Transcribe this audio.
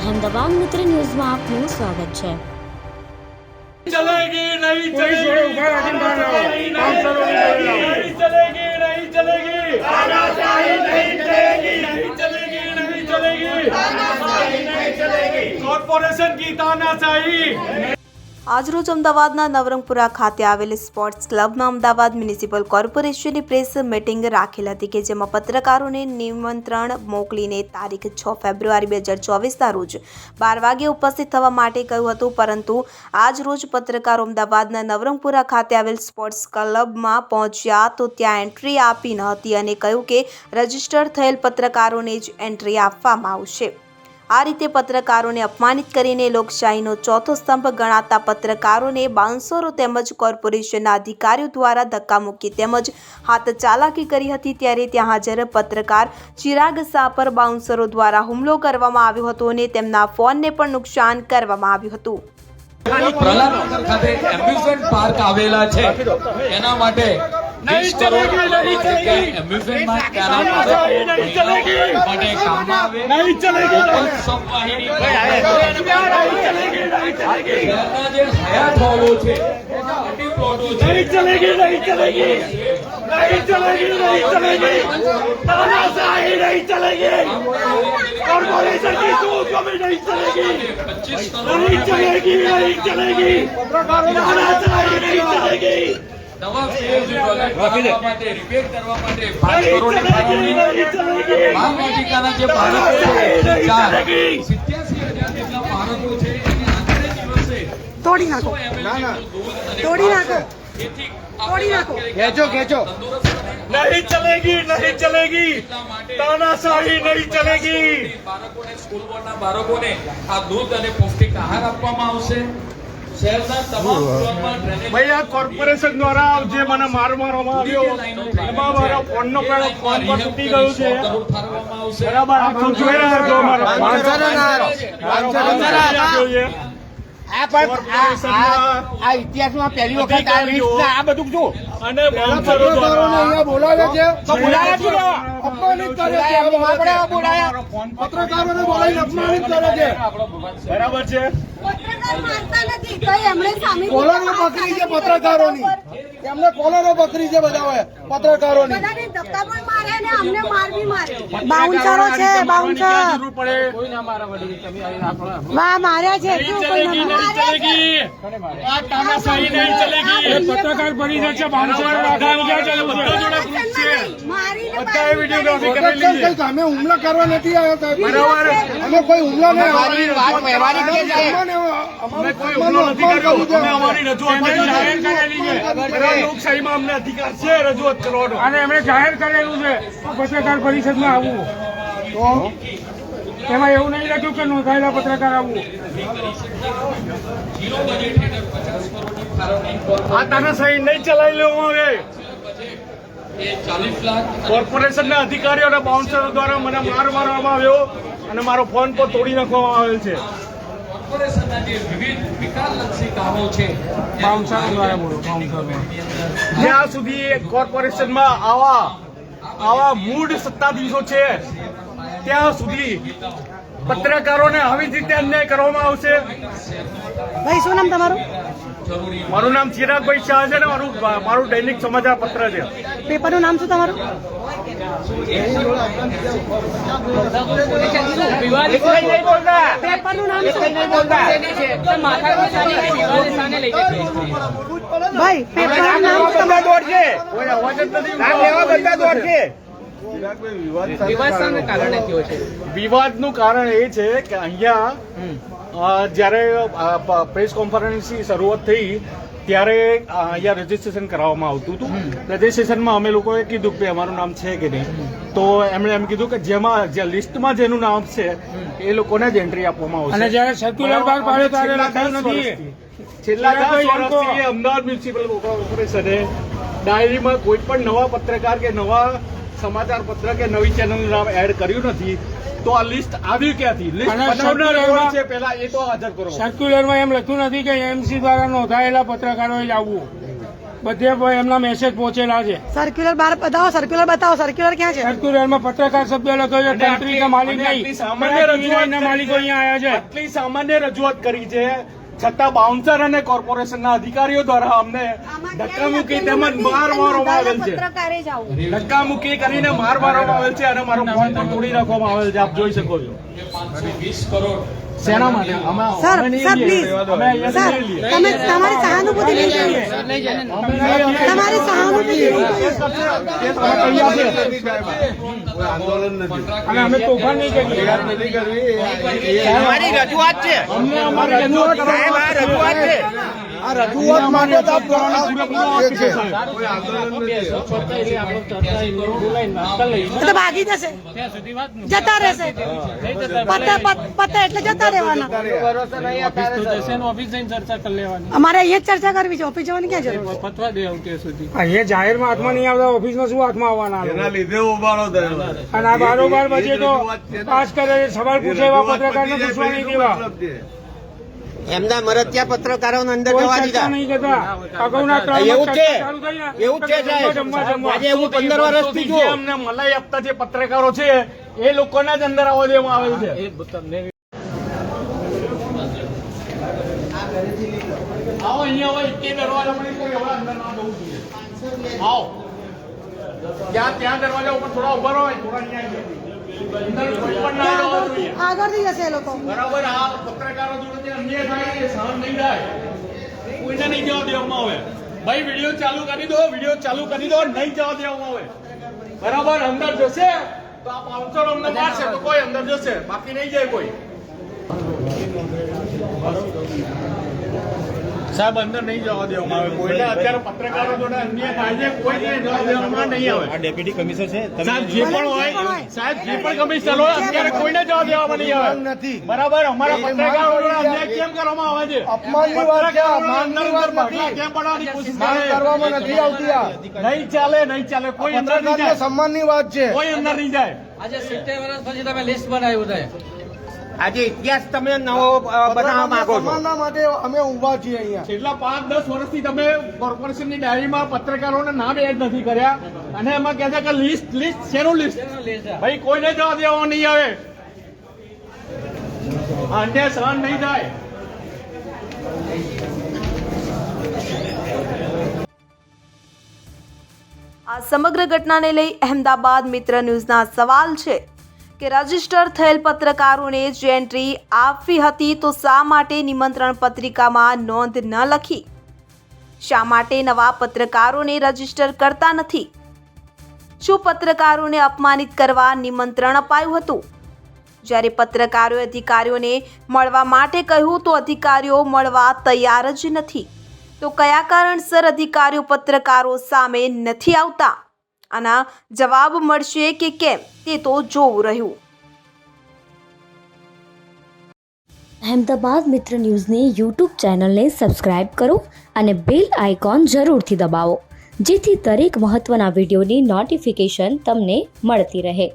અહેમદાબાદ મિત્ર ન્યૂઝમાં આપનું સ્વાગત છે ચલેગી નહીં नहीं चलेगी। नहीं चलेगी नहीं चलेगी। नहीं चलेगी नहीं चलेगी। कॉरपोरेशन की तानाशाही। આજરોજ અમદાવાદના નવરંગપુરા ખાતે આવેલ સ્પોર્ટ્સ ક્લબમાં અમદાવાદ મ્યુનિસિપલ કોર્પોરેશનની પ્રેસ મીટિંગ રાખેલ હતી કે જેમાં પત્રકારોને નિમંત્રણ મોકલીને તારીખ છ ફેબ્રુઆરી બે હજાર ચોવીસના રોજ બાર વાગે ઉપસ્થિત થવા માટે કહ્યું હતું. પરંતુ આજ રોજ પત્રકારો અમદાવાદના નવરંગપુરા ખાતે આવેલ સ્પોર્ટ્સ ક્લબમાં પહોંચ્યા તો ત્યાં એન્ટ્રી આપી ન હતી અને કહ્યું કે રજિસ્ટર થયેલ પત્રકારોને જ એન્ટ્રી આપવામાં આવશે. આ રીતે પત્રકારોને અપમાનિત કરીને લોકશાહીનો ચોથો સ્તંભ ગણાતા પત્રકારોને બાઉન્સરો તેમજ કોર્પોરેશનના અધિકારીઓ દ્વારા ધક્કા મૂકી તેમજ હાથ ચાલાકી કરી હતી ત્યારે ત્યાં હાજર પત્રકાર ચિરાગ શાહ પર બાઉન્સરો દ્વારા હુમલો કરવામાં આવ્યો હતો અને તેમના ફોનને પણ નુકસાન કરવામાં આવ્યું હતું. પ્રહલાદનગર ખાતે એમ્યુઝમેન્ટ પાર્ક આવેલા છે. એના માટે વીસ કરોડ જગ્યાએ એમ્બ્યુઝમેન્ટ પાર્ક ત્યાંના બાળકો માટે કામમાં આવે नहीं चलेगी લોકલ સંવાહિની શહેરના જે હયાત હોલો છે મોટી પ્લોટો છે नहीं चलेगी नहीं चलेगी नहीं चलेगी नहीं चलेगी तानाशाही नहीं चलेगी कॉर्पोरेशन की दूध कभी नहीं चलेगी પચીસ नहीं चलेगी नहीं चलेगी तानाशाही नहीं चलेगी નવા CSG ટોયલેટ બનાવવા માટે રિપેર કરવા માટે પાંચ नहीं કરોડની चलेगी ફાળવણી नहीं चलेगी બાળવાટિકાના જે બાળકો છે ચાર સિત્યાસી હજાર જેટલા બાળકો છે એને આજને દિવસે તોડી નાખો તોડી નાખો જેથી તોડી નાખો ખેંચો ખેંચો नहीं चलेगी नहीं चलेगी तानाशाही नहीं चलेगी બાળકોને સ્કૂલ બોર્ડના બાળકોને આ દૂધ અને પૌષ્ટિક આહાર આપવામાં આવશે ભાઈ આ કોર્પોરેશન દ્વારા જે મને માર મારવામાં આવ્યો એમાં મારા ફોનનો પેલો ફોન પર તૂટી ગયો છે. બરાબર આ તું જોઈ રહ્યા છો મારો ફોન. ના ફોન ના ઇતિહાસમાં પહેલી વખત આ બધું શું અને બોલાવે છે બોલાવે છે અપમાનિત કરે છે આપણે બોલાયા પત્રકારોને બોલાવીને અપમાનિત કરે છે. બરાબર છે. કોલરો પકડી છે પત્રકારોની. એમને કોલરો પકડી છે બધા પત્રકારોની. બધાને ધક્કા પણ મારે ને અમને માર બી માર્યો બાઉન્સરો છે બાઉન્સર. વાહ માર્યા છે. નહીં ચલેગી નહીં ચલેગી. આ તાનાશાહી નહીં ચલેગી. પત્રકાર પરિષદ છે બાઉન્સર બધા જોડે proof છે. બધાએ વિડીયોગ્રાફી કરેલી છે અમે હુમલા કરવા નથી આવ્યા અમે કોઈ હુમલા નહીં અમે કોઈ હુમલો નથી કર્યો. અમે અમારી રજૂઆત કરી છે. લોકશાહીમાં અમને અધિકાર છે રજૂઆત કરવાનો અને એમણે જાહેર કરેલું છે પત્રકાર પરિષદમાં આવવું તો? એમાં એવું નહીં લખ્યું કે નોંધાયેલા પત્રકાર આવવું આ તાનાશાહી નહીં ચલાવી લેવું હવે એ ચાલીસ લાખ કોર્પોરેશનના અધિકારીઓ અને બાઉન્સરો દ્વારા મને માર મારવામાં આવ્યો અને મારો ફોન પર તોડી નાખવામાં આવેલ છે. કોર્પોરેશનના જે વિવિધ વિકાસલક્ષી કામો છે બાઉન્સર દ્વારા બોલો બાઉન્સર દ્વારા. જ્યાં સુધી કોર્પોરેશનમાં આવા આવા મૂળ સત્તાધીશો છે ત્યાં સુધી પત્રકારોને આવી જ રીતે અન્યાય કરવામાં આવશે? ભાઈ શું નામ તમારું? મારું નામ ચિરાગભાઈ શાહ છે ને મારું મારું દૈનિક સમાચાર પત્ર છે. પેપરનું નામ શું તમારું? પેપરનું નામ શું? ભાઈ પેપરનું નામ વિવાદનું કારણ એ છે કે અહીંયા જ્યારે પ્રેસ કોન્ફરન્સની શરૂઆત થઈ ત્યારે અહીંયા રજીસ્ટ્રેશન કરાવવામાં આવતું હતું. રજીસ્ટ્રેશનમાં અમે લોકોએ કીધું કે અમારું નામ છે કે નહીં. તો એમણે એમ કીધું કે જેમાં જે લિસ્ટમાં જેનું નામ છે એ લોકોને જ એન્ટ્રી આપવામાં આવશે. અને જ્યારે સર્ક્યુલર બહાર પાડ્યો ત્યારે છેલ્લા લખાયું નથી. છેલ્લા દસ વર્ષથી અમદાવાદ મ્યુનિસિપલ કોર્પોરેશને ડાયરીમાં કોઈ પણ નવા પત્રકાર કે નવા સમાચાર પત્ર કે નવી ચેનલ નામ એડ કર્યું નથી તો આ લિસ્ટ આવ્યું ક્યાંથી? લિસ્ટ બનાવનાર છે પેલા એ તો હાજર કરો. સર્ક્યુલરમાં એમ લખ્યું નથી કે એમસી દ્વારા નોંધાયેલા પત્રકારોએ જ આવવું. બધે એમના મેસેજ પહોંચેલા છે. સર્ક્યુલર બાર બતાવો સર્ક્યુલર બતાવો સર્ક્યુલર ક્યાં છે? સર્ક્યુલરમાં પત્રકાર શબ્દ લખ્યો છે કંપની કા માલિક નહીં. સામાન્ય રજૂઆત ના માલિકો અહીંયા આવ્યા છે. આટલી સામાન્ય રજૂઆત કરી છે. છતાં બાઉન્સર અને કોર્પોરેશનના અધિકારીઓ દ્વારા અમને ધક્કામુક્કી તેમજ માર મારવામાં આવેલ છે. ધક્કામુક્કી કરીને માર મારવામાં આવેલ છે અને મારો ફોન પણ તોડી નાખવામાં આવેલ છે. આપ જોઈ શકો છો. વીસ કરોડ શેના માટે? Sir sir please. સર તમે તમારી સહાનુભૂતિ નહીં જોઈએ તમારી સહાનુભૂતિ નહીં જોઈએ અને અમે તોફાન નહીં કરીએ. અમારી રજૂઆત છે. રજૂઆત છે. આ રજૂઆત માટે જ. એ તો ભાગી જશે. જતા રહેશે. પતે પત- એટલે જતા રહેવાના. અમારે એ ચર્ચા કરવી છે. ઓફિસ જવાની ક્યાં જરૂર છે? અહીંયા જાહેરમાં હાથમાં નહીં આવતા ઓફિસમાં શું હાથમાં આવવાના એના લીધે ઉભારો થયો. અને આ બારોબાર તો પાસ કરે સવાલ પૂછે એવા પત્રકારને પૂછવા નહીં દેવા એમના મરત્યા પત્રકારોને અંદર જવા દીધા. એવું છે. એવું છે સાહેબ. આજે એવું પંદર વર્ષથી જે જો અમને મલાઈ આપતા જે પત્રકારો છે એ લોકોના જ અંદર આવવા દેવામાં આવે છે. આવો અહીંયા આવો એકે દરવાજા પર કોઈ હવે અંદર ના જવું જોઈએ. આવો. ત્યાં ત્યાં દરવાજા ઉપર થોડા ઊભા રહો થોડા અહીંયા આગળથી જશે એ લોકો. બરાબર આ પત્રકારો જોડે જે અન્યાય થાય એ સહન નહીં થાય. કોઈને નહીં જવા દેવામાં આવે. ભાઈ વીડિયો ચાલુ કરી દો વીડિયો ચાલુ કરી દો નહીં જવા દેવામાં આવે. બરાબર અંદર જશે તો આ બાઉન્સર અમને મારશે તો કોઈ અંદર જશે બાકી નહીં જાય કોઈ. સાહેબ અંદર નહીં જવા દેવામાં આવે. કોઈને અત્યારે પત્રકારો જોડે અન્ય કાયદે કોઈને જવા દેવામાં નહીં આવે. ડેપ્યુટી કમિશનર છે સાહેબ જે પણ હોય સાહેબ જે પણ કમિશનર હોય અત્યારે કોઈને જવા દેવામાં નહીં આવે. નથી. બરાબર અમારા પત્રકારો જોડે અન્યાય કેમ કરવામાં આવે છે? અપમાનની વાત છે, અપમાનની વાત નથી. કેમ પાડવાની કોશિશ કરવામાં નથી આવતી આ. નહીં ચાલે નહીં ચાલે કોઈ અંદર નહીં જાય. સન્માનની વાત છે. કોઈ અંદર નહીં જાય. આજે સિત્તેર વર્ષ પછી તમે લિસ્ટ બનાવ્યું છે આજે ઇતિહાસ તમે નવો બનાવવા માંગો છો. સમાજના માટે અમે ઊભા છીએ અહીંયા. છેલ્લા પાંચ દસ વર્ષથી તમે કોર્પોરેશનની ડાયરીમાં પત્રકારોના નામ એડ નથી કર્યા અને એમાં કહે છે કે લિસ્ટ લિસ્ટ શેનું લિસ્ટ ભાઈ કોઈને જવા દેવા નહીં આવે. અન્ય સહન નહીં થાય. આ સમગ્ર ઘટનાને લઈ અહેમદાબાદ મિત્ર ન્યૂઝના સવાલ છે. કે રજિસ્ટર થયેલ પત્રકારોને જ એન્ટ્રી આપવી હતી તો શા માટે નિમંત્રણ પત્રિકામાં નોંધ ન લખી? શા માટે નવા પત્રકારોને રજિસ્ટર કરતા નથી? શું પત્રકારોને અપમાનિત કરવા નિમંત્રણ અપાયું હતું? જ્યારે પત્રકારોએ અધિકારીઓને મળવા માટે કહ્યું તો અધિકારીઓ મળવા તૈયાર જ નથી. તો કયા કારણસર અધિકારીઓ પત્રકારો સામે નથી આવતા? આના જવાબ મળશે કે કેમ? તે તો જોવું રહ્યું. અહેમદાબાદ મિત્ર ન્યૂઝની યુટ્યુબ ચેનલને સબસ્ક્રાઇબ કરો અને બેલ આઇકોન જરૂરથી દબાવો, જેથી દરેક મહત્ત્વના વિડીયોની નોટિફિકેશન તમને મળતી રહે.